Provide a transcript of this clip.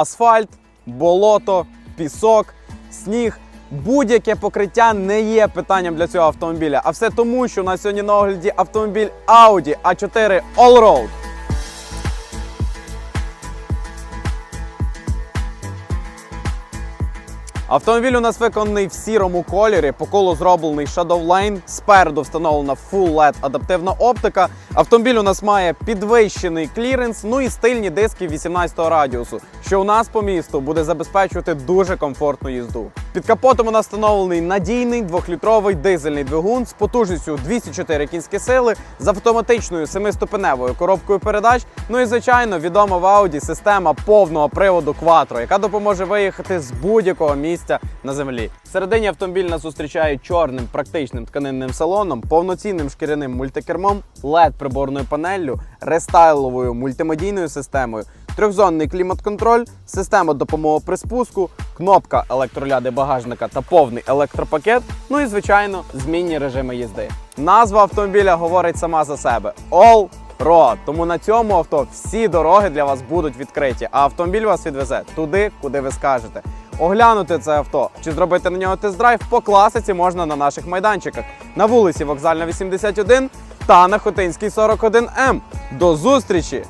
асфальт, болото, пісок, сніг. Будь-яке покриття не є питанням для цього автомобіля. А все тому, що на сьогодні на огляді автомобіль Audi A4 Allroad. Автомобіль у нас виконаний в сірому кольорі, по колу зроблений Shadowline, спереду встановлена Full LED адаптивна оптика. Автомобіль у нас має підвищений кліренс, ну і стильні диски 18 радіусу, що у нас по місту буде забезпечувати дуже комфортну їзду. Під капотом у нас встановлений надійний двохлітровий дизельний двигун з потужністю 204 кінські сили, з автоматичною семиступеневою коробкою передач. Ну і звичайно, відома в Audi система повного приводу Quattro, яка допоможе виїхати з будь-якого місця на землі. Всередині автомобіль нас зустрічає чорним практичним тканинним салоном, повноцінним шкіряним мультикермом, led приборною панеллю, рестайловою мультимедійною системою, трьохзонний клімат-контроль, система допомоги при спуску, кнопка електроляди багажника та повний електропакет. Ну і звичайно, змінні режими їзди. Назва автомобіля говорить сама за себе: All Road. Тому на цьому авто всі дороги для вас будуть відкриті, а автомобіль вас відвезе туди, куди ви скажете. Оглянути це авто чи зробити на нього тест-драйв по класиці можна на наших майданчиках на вулиці Вокзальна 81 та на Хотинській 41М. До зустрічі!